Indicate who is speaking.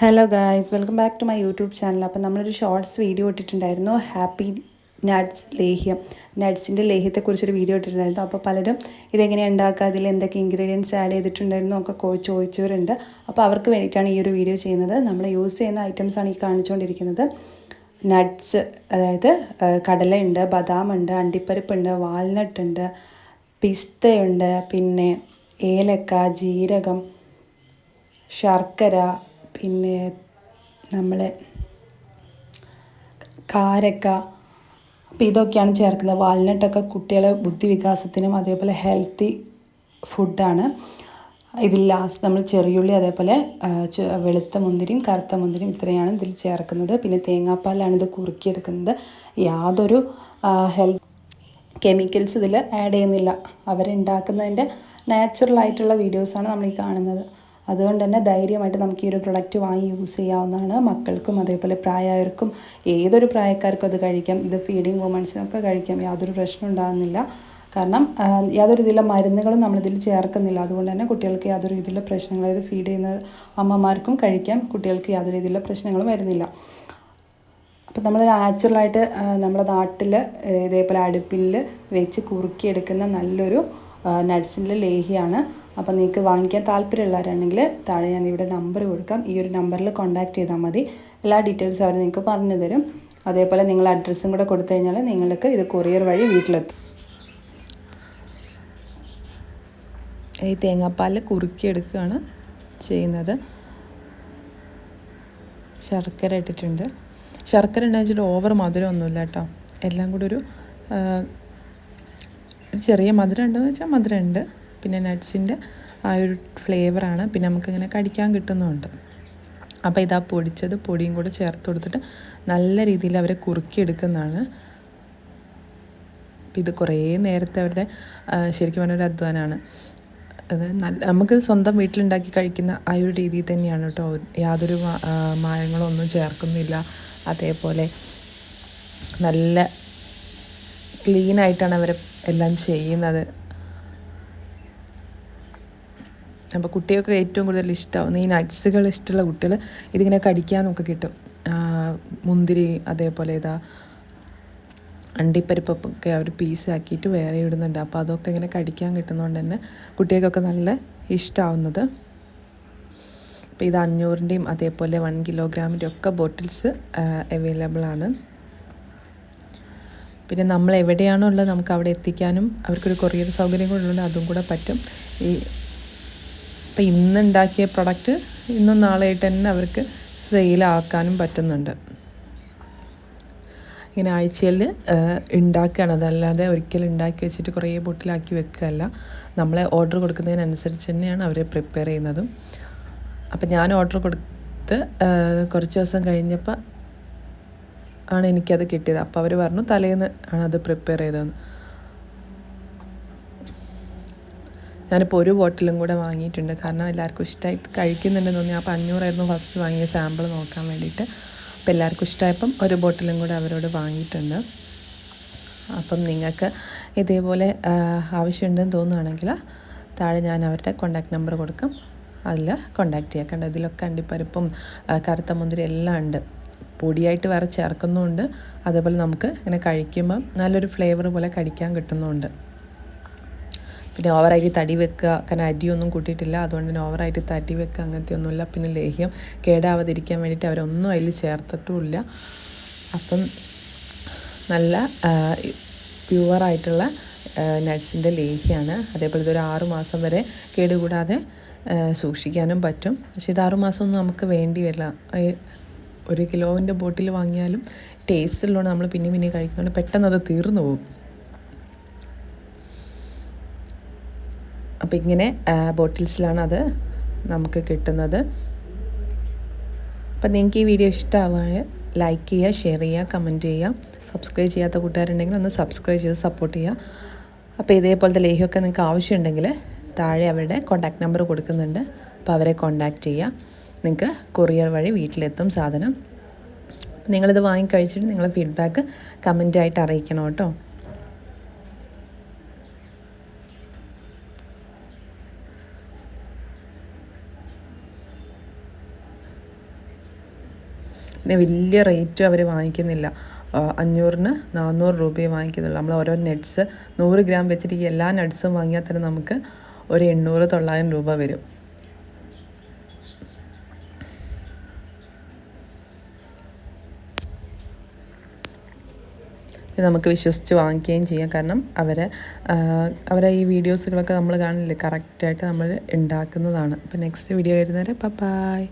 Speaker 1: Hello guys welcome back to my YouTube channel അപ്പോൾ നമ്മളൊരു shorts video ഇട്ടിട്ടുണ്ടായിരുന്നു. Happy nuts ലേഹ്യം. നട്ട്സിന്റെ ലേഹ്യത്തെക്കുറിച്ചൊരു വീഡിയോ ഇട്ടിട്ടുണ്ടായിരുന്നു. അപ്പോൾ പലരും ഇതെങ്ങനെയാണ് ഉണ്ടാക്കുക? അതിൽ എന്തൊക്കെ ഇൻഗ്രീഡിയൻസ് ആഡ് ചെയ്തിട്ടുണ്ടായിരുന്നു ഒക്കെ ചോദിച്ചവരുണ്ട്. അപ്പോൾ അവർക്ക് വേണ്ടിയിട്ടാണ് ഈ ഒരു വീഡിയോ ചെയ്യുന്നത്. നമ്മൾ യൂസ് ചെയ്യുന്ന ഐറ്റംസാണ് ഈ കാണിച്ചുകൊണ്ടിരിക്കുന്നത്. നട്ട്സ് അതായത് കടലയുണ്ട് ബദാമുണ്ട് അണ്ടിപ്പരിപ്പുണ്ട് വാൽനട്ട് ഉണ്ട് പിസ്തയുണ്ട് പിന്നെ ഏലക്ക ജീരകം ശർക്കര പിന്നെ നമ്മളെ കാരക്ക അപ്പം ഇതൊക്കെയാണ് ചേർക്കുന്നത്. വാൽനട്ടൊക്കെ കുട്ടികളെ ബുദ്ധി വികാസത്തിനും അതേപോലെ ഹെൽത്തി ഫുഡാണ്. ഇതിൽ ലാസ്റ്റ് നമ്മൾ ചെറിയുള്ളി അതേപോലെ വെളുത്ത മുന്തിരിയും കറുത്ത മുന്തിരിയും ഇത്രയാണ് ഇതിൽ ചേർക്കുന്നത്. പിന്നെ തേങ്ങാപ്പാലാണ് ഇത് കുറുക്കിയെടുക്കുന്നത്. യാതൊരു ഹെൽത്ത് കെമിക്കൽസ് ഇതിൽ ആഡ് ചെയ്യുന്നില്ല. അവരുണ്ടാക്കുന്നതിന്റെ നാച്ചുറൽ ആയിട്ടുള്ള വീഡിയോസാണ് നമ്മൾ ഈ കാണുന്നത്. അതുകൊണ്ട് തന്നെ ധൈര്യമായിട്ട് നമുക്ക് ഈ ഒരു പ്രൊഡക്റ്റ് വാങ്ങി യൂസ് ചെയ്യാവുന്നതാണ്. മക്കൾക്കും അതേപോലെ പ്രായമായവർക്കും ഏതൊരു പ്രായക്കാർക്കും അത് കഴിക്കാം. ഇത് ഫീഡിങ് വുമൻസിനൊക്കെ കഴിക്കാം. യാതൊരു പ്രശ്നം ഉണ്ടാകുന്നില്ല. കാരണം യാതൊരു രീതിയിലുള്ള മരുന്നുകളും നമ്മളിതിൽ ചേർക്കുന്നില്ല. അതുകൊണ്ട് തന്നെ കുട്ടികൾക്ക് യാതൊരു രീതിയിലുള്ള പ്രശ്നങ്ങൾ അതായത് ഫീഡ് ചെയ്യുന്ന അമ്മമാർക്കും കഴിക്കാം. കുട്ടികൾക്ക് യാതൊരു രീതിയിലുള്ള പ്രശ്നങ്ങളും വരുന്നില്ല. അപ്പം നമ്മൾ നാച്ചുറലായിട്ട് നമ്മുടെ നാട്ടിൽ ഇതേപോലെ അടുപ്പിൽ വെച്ച് കുറുക്കിയെടുക്കുന്ന നല്ലൊരു നട്ട്സിന്റെ ലേഹിയാണ്. അപ്പോൾ നിങ്ങൾക്ക് വാങ്ങിക്കാൻ താല്പര്യമുള്ളവരാണെങ്കിൽ താഴെ ഞാൻ ഇവിടെ നമ്പർ കൊടുക്കാം. ഈ ഒരു നമ്പറിൽ കോൺടാക്ട് ചെയ്താൽ മതി. എല്ലാ ഡീറ്റെയിൽസും അവർ നിങ്ങൾക്ക് പറഞ്ഞു തരും. അതേപോലെ നിങ്ങൾ അഡ്രസ്സും കൂടെ കൊടുത്തു കഴിഞ്ഞാൽ നിങ്ങൾക്ക് ഇത് കൊറിയർ വഴി വീട്ടിലെത്തും. ഈ തേങ്ങാപ്പാൽ കുറുക്കിയെടുക്കുകയാണ് ചെയ്യുന്നത്. ശർക്കര ഇട്ടിട്ടുണ്ട്. ശർക്കര ഉണ്ടാ വെച്ചിട്ട് ഓവർ മധുരമൊന്നുമില്ല കേട്ടോ. എല്ലാം കൂടി ഒരു ഒരു ചെറിയ മധുരം ഉണ്ടെന്ന് വെച്ചാൽ മധുരം ഉണ്ട് പിന്നെ നട്ട്സിന്റെ ആ ഒരു ഫ്ലേവറാണ് പിന്നെ നമുക്കിങ്ങനെ കടിക്കാൻ കിട്ടുന്നുമുണ്ട്. അപ്പോൾ ഇതാ പൊടിച്ചത് പൊടിയും കൂടെ ചേർത്ത് കൊടുത്തിട്ട് നല്ല രീതിയിൽ അവരെ കുറുക്കിയെടുക്കുന്നതാണ്. ഇത് കുറേ നേരത്തെ അവരുടെ ശരിക്കും പറഞ്ഞൊരു അധ്വാനമാണ് അത് നല്ല നമുക്ക് സ്വന്തം വീട്ടിലുണ്ടാക്കി കഴിക്കുന്ന ആ ഒരു രീതിയിൽ തന്നെയാണ് കേട്ടോ. യാതൊരു മായങ്ങളോ ഒന്നും ചേർക്കുന്നില്ല. അതേപോലെ നല്ല ക്ലീനായിട്ടാണ് അവർ എല്ലാം ചെയ്യുന്നത്. അപ്പോൾ കുട്ടികൾക്ക് ഏറ്റവും കൂടുതൽ ഇഷ്ടമാവുന്ന ഈ നട്ട്സുകൾ ഇഷ്ടമുള്ള കുട്ടികൾ ഇതിങ്ങനെ കടിക്കാനൊക്കെ കിട്ടും. മുന്തിരി അതേപോലെ ഇതാ അണ്ടിപ്പരിപ്പൊക്കെ അവർ പീസാക്കിയിട്ട് വേറെ ഇടുന്നുണ്ട്. അപ്പോൾ അതൊക്കെ ഇങ്ങനെ കടിക്കാൻ കിട്ടുന്നതുകൊണ്ട് തന്നെ കുട്ടികൾക്കൊക്കെ നല്ല ഇഷ്ടമാവുന്നത് അപ്പോൾ ഇത് അഞ്ഞൂറിന്റെയും അതേപോലെ വൺ കിലോഗ്രാമിന്റെ ഒക്കെ ബോട്ടിൽസ് അവൈലബിൾ ആണ്. പിന്നെ നമ്മൾ എവിടെയാണോ ഉള്ളത് നമുക്ക് അവിടെ എത്തിക്കാനും അവർക്കൊരു കൊറിയർ സൗകര്യം കൂടെ ഉള്ളതുകൊണ്ട് അതും കൂടെ പറ്റും. ഈ ഇപ്പം ഇന്നുണ്ടാക്കിയ പ്രൊഡക്റ്റ് ഇന്നും നാളെയായിട്ട് തന്നെ അവർക്ക് സെയിലാക്കാനും പറ്റുന്നുണ്ട്. ഇങ്ങനെ ആഴ്ചയിൽ ഉണ്ടാക്കുകയാണ്. അതല്ലാതെ ഒരിക്കലും ഉണ്ടാക്കി വെച്ചിട്ട് കുറേ ബോട്ടിലാക്കി വെക്കുകയല്ല. നമ്മളെ ഓർഡർ കൊടുക്കുന്നതിനനുസരിച്ച് തന്നെയാണ് അവർ പ്രിപ്പയർ ചെയ്യുന്നതും. അപ്പം ഞാൻ ഓർഡർ കൊടുത്ത് കുറച്ച് ദിവസം കഴിഞ്ഞപ്പോൾ ആണ് എനിക്കത് കിട്ടിയത്. അപ്പോൾ അവർ പറഞ്ഞു തലേന്ന് ആണ് അത് പ്രിപ്പയർ ചെയ്തതെന്ന്. ഞാനിപ്പോൾ ഒരു ബോട്ടിലും കൂടെ വാങ്ങിയിട്ടുണ്ട്. കാരണം എല്ലാവർക്കും ഇഷ്ടമായിട്ട് കഴിക്കുന്നുണ്ടെന്ന് തോന്നി. അപ്പോൾ അഞ്ഞൂറായിരുന്നു ഫസ്റ്റ് വാങ്ങിയ സാമ്പിൾ നോക്കാൻ വേണ്ടിയിട്ട്. അപ്പോൾ എല്ലാവർക്കും ഇഷ്ടമായപ്പം ഒരു ബോട്ടിലും കൂടെ അവരോട് വാങ്ങിയിട്ടുണ്ട്. അപ്പം നിങ്ങൾക്ക് ഇതേപോലെ ആവശ്യമുണ്ടെന്ന് തോന്നുകയാണെങ്കിൽ താഴെ ഞാൻ അവരുടെ കോണ്ടാക്ട് നമ്പർ കൊടുക്കും. അതിൽ കോണ്ടാക്ട് ചെയ്യാം. കണ്ട? ഇതിലൊക്കെ അണ്ടിപ്പരിപ്പും കറുത്ത മുന്തിരി എല്ലാം ഉണ്ട്. പൊടിയായിട്ട് വേറെ ചേർക്കുന്നുമുണ്ട് അതേപോലെ നമുക്ക് ഇങ്ങനെ കഴിക്കുമ്പം നല്ലൊരു ഫ്ലേവർ പോലെ കടിക്കാൻ കിട്ടുന്നുമുണ്ട് പിന്നെ ഓവറായിട്ട് തടി വെക്കുക കാരണം അരിയൊന്നും കൂട്ടിയിട്ടില്ല. അതുകൊണ്ട് തന്നെ ഓവറായിട്ട് തടി വെക്കുക അങ്ങനത്തെ ഒന്നുമില്ല പിന്നെ ലേഹ്യം കേടാവാതിരിക്കാൻ വേണ്ടിയിട്ട് അവരൊന്നും അതിൽ ചേർത്തിട്ടുമില്ല. അപ്പം നല്ല പ്യുവറായിട്ടുള്ള നട്ട്സിന്റെ ലേഹ്യമാണ് അതേപോലെ ഇതൊരു ആറു മാസം വരെ കേടുകൂടാതെ സൂക്ഷിക്കാനും പറ്റും. പക്ഷേ ഇത് ആറുമാസമൊന്നും നമുക്ക് വേണ്ടി വരില്ല. ഒരു കിലോവിന്റെ ബോട്ടിൽ വാങ്ങിയാലും ടേസ്റ്റ് ഉള്ളതുകൊണ്ട് നമ്മൾ പിന്നെ പിന്നെ കഴിക്കുന്നതുകൊണ്ട് പെട്ടെന്ന് അത് തീർന്നു പോകും. അപ്പം ഇങ്ങനെ ബോട്ടിൽസിലാണ് അത് നമുക്ക് കിട്ടുന്നത്. അപ്പം നിങ്ങൾക്ക് ഈ വീഡിയോ ഇഷ്ടമാവുക ലൈക്ക് ചെയ്യുക ഷെയർ ചെയ്യുക കമന്റ് ചെയ്യുക. സബ്സ്ക്രൈബ് ചെയ്യാത്ത കൂട്ടുകാരുണ്ടെങ്കിൽ ഒന്ന് സബ്സ്ക്രൈബ് ചെയ്ത് സപ്പോർട്ട് ചെയ്യുക. അപ്പോൾ ഇതേപോലത്തെ ലേഹ്യമൊക്കെ നിങ്ങൾക്ക് ആവശ്യമുണ്ടെങ്കിൽ താഴെ അവരുടെ കോൺടാക്ട് നമ്പർ കൊടുക്കുന്നുണ്ട്. അപ്പോൾ അവരെ കോൺടാക്റ്റ് ചെയ്യുക. നിങ്ങൾക്ക് കൊറിയർ വഴി വീട്ടിലെത്തും സാധനം. നിങ്ങളിത് വാങ്ങിക്കഴിച്ചിട്ട് നിങ്ങളെ ഫീഡ്ബാക്ക് കമന്റായിട്ട് അറിയിക്കണം കേട്ടോ. പിന്നെ വലിയ റേറ്റ് അവർ വാങ്ങിക്കുന്നില്ല. അഞ്ഞൂറിന് നാനൂറ് രൂപയെ വാങ്ങിക്കുന്നുള്ളൂ. നമ്മൾ ഓരോ നട്ട്സ് നൂറ് ഗ്രാം വെച്ചിട്ട് എല്ലാ നട്ട്സും വാങ്ങിയാൽ തന്നെ നമുക്ക് ഒരു എണ്ണൂറ് തൊള്ളായിരം രൂപ വരും. ഇത് നമുക്ക് വിശ്വസിച്ച് വാങ്ങിക്കുകയും ചെയ്യാം. കാരണം അവരെ അവരെ ഈ വീഡിയോസുകളൊക്കെ നമ്മൾ കാണില്ലേ കറക്റ്റായിട്ട് നമ്മൾ ഉണ്ടാക്കുന്നതാണ്. അപ്പോൾ നെക്സ്റ്റ് വീഡിയോ വരുന്നവരെ ബൈ